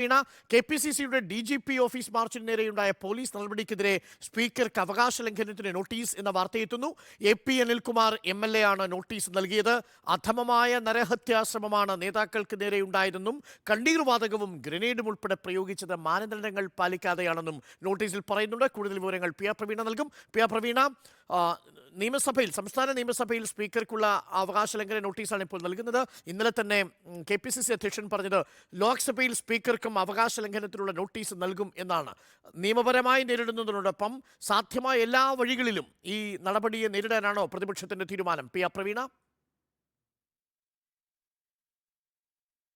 വീണ K P C സിയുടെ D G P office മാർച്ചിന് നേരെയുണ്ടായ പോലീസ് നടപടിക്കെതിരെ സ്പീക്കർക്ക് അവകാശ ലംഘനത്തിന് നോട്ടീസ് എന്ന വാർത്തയെത്തുന്നു. A P Anilkumar M L A ആണ് നോട്ടീസ് നൽകിയത്. അധമമായ നരഹത്യാശ്രമമാണ് നേതാക്കൾക്ക് നേരെയുണ്ടായതെന്നും കണ്ണീർ വാതകവും ഗ്രനേഡും ഉൾപ്പെടെ പ്രയോഗിച്ചത് മാനദണ്ഡങ്ങൾ പാലിക്കാതെയാണെന്നും നോട്ടീസിൽ പറയുന്നുണ്ട്. കൂടുതൽ വിവരങ്ങൾ പി ആർ പ്രവീണ നൽകും. പി ആർ പ്രവീണ നിയമസഭയിൽ സംസ്ഥാന നിയമസഭയിൽ സ്പീക്കർക്കുള്ള അവകാശ ലംഘന നോട്ടീസാണ് ഇപ്പോൾ നൽകുന്നത്. ഇന്നലെ തന്നെ കെ പി സി സി അധ്യക്ഷൻ പറഞ്ഞത് ലോക്സഭയിൽ സ്പീക്കർക്കും അവകാശ ലംഘനത്തിനുള്ള നോട്ടീസ് നൽകും എന്നാണ്. നിയമപരമായി നേരിടുന്നതിനോടൊപ്പം സാധ്യമായ എല്ലാ വഴികളിലും ഈ നടപടിയെ നേരിടാനാണോ പ്രതിപക്ഷത്തിന്റെ തീരുമാനം? പി. ആർ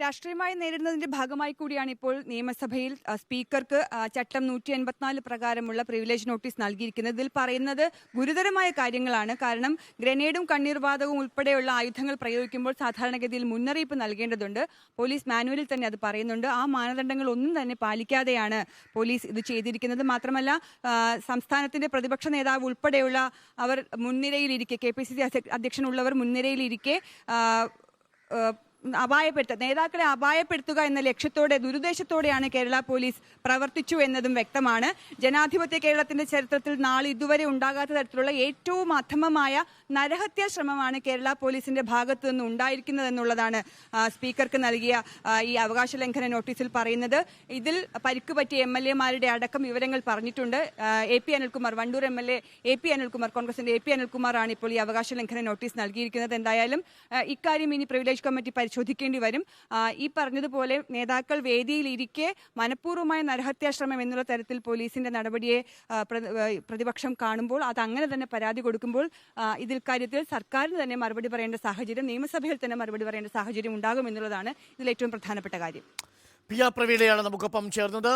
രാഷ്ട്രീയമായി നേരിടുന്നതിന്റെ ഭാഗമായി കൂടിയാണ് ഇപ്പോൾ നിയമസഭയിൽ സ്പീക്കർക്ക് ചട്ടം നൂറ്റി എൺപത്തിനാല് പ്രകാരമുള്ള പ്രിവിലേജ് നോട്ടീസ് നൽകിയിരിക്കുന്നത്. ഇതിൽ പറയുന്നത് ഗുരുതരമായ കാര്യങ്ങളാണ്. കാരണം ഗ്രനേഡും കണ്ണീർവാതകവും ഉൾപ്പെടെയുള്ള ആയുധങ്ങൾ പ്രയോഗിക്കുമ്പോൾ സാധാരണഗതിയിൽ മുന്നറിയിപ്പ് നൽകേണ്ടതുണ്ട്. പോലീസ് മാനുവലിൽ തന്നെ അത് പറയുന്നുണ്ട്. ആ മാനദണ്ഡങ്ങൾ ഒന്നും തന്നെ പാലിക്കാതെയാണ് പോലീസ് ഇത് ചെയ്തിരിക്കുന്നത്. മാത്രമല്ല സംസ്ഥാനത്തിന്റെ പ്രതിപക്ഷ നേതാവ് ഉൾപ്പെടെയുള്ള അവർ മുൻനിരയിലിരിക്കെ കെ പി സി സി അധ്യക്ഷനുള്ളവർ മുൻനിരയിലിരിക്കെ അപായപ്പെടുത്തുക നേതാക്കളെ അപായപ്പെടുത്തുക എന്ന ലക്ഷ്യത്തോടെ ദുരുദ്ദേശത്തോടെയാണ് കേരള പോലീസ് പ്രവർത്തിച്ചു എന്നതും വ്യക്തമാണ്. ജനാധിപത്യ കേരളത്തിന്റെ ചരിത്രത്തിൽ നാളെ ഇതുവരെ ഉണ്ടാകാത്ത തരത്തിലുള്ള ഏറ്റവും അധമമായ നരഹത്യാ ശ്രമമാണ് കേരള പോലീസിന്റെ ഭാഗത്തു നിന്ന് ഉണ്ടായിരിക്കുന്നത് എന്നുള്ളതാണ് സ്പീക്കർക്ക് നൽകിയ ഈ അവകാശ ലംഘന നോട്ടീസിൽ പറയുന്നത്. ഇതിൽ പരിക്ക് പറ്റിയ എം എൽ എമാരുടെ അടക്കം വിവരങ്ങൾ പറഞ്ഞിട്ടുണ്ട്. A P Anilkumar Wandoor M L A A P Anilkumar കോൺഗ്രസിന്റെ എ പി അനിൽകുമാറാണ് ഇപ്പോൾ ഈ അവകാശ ലംഘന നോട്ടീസ് നൽകിയിരിക്കുന്നത്. എന്തായാലും ഇക്കാര്യം ഇനി പ്രിവിലേജ് കമ്മിറ്റി പരിശോധിക്കേണ്ടി വരും. ഈ പറഞ്ഞതുപോലെ നേതാക്കൾ വേദിയിലിരിക്കെ മനഃപൂർവമായ നരഹത്യാശ്രമം എന്നുള്ള തരത്തിൽ പോലീസിന്റെ നടപടിയെ പ്രതിപക്ഷം കാണുമ്പോൾ അത് അങ്ങനെ തന്നെ പരാതി കൊടുക്കുമ്പോൾ ഇതിൽ കാര്യത്തിൽ സർക്കാരിന് തന്നെ മറുപടി പറയേണ്ട സാഹചര്യം നിയമസഭയിൽ തന്നെ മറുപടി പറയേണ്ട സാഹചര്യം ഉണ്ടാകും എന്നുള്ളതാണ് ഇതിൽ ഏറ്റവും പ്രധാനപ്പെട്ട കാര്യം. പി ആർ പ്രവീണയാണ് നമുക്കൊപ്പം ചേർന്നത്.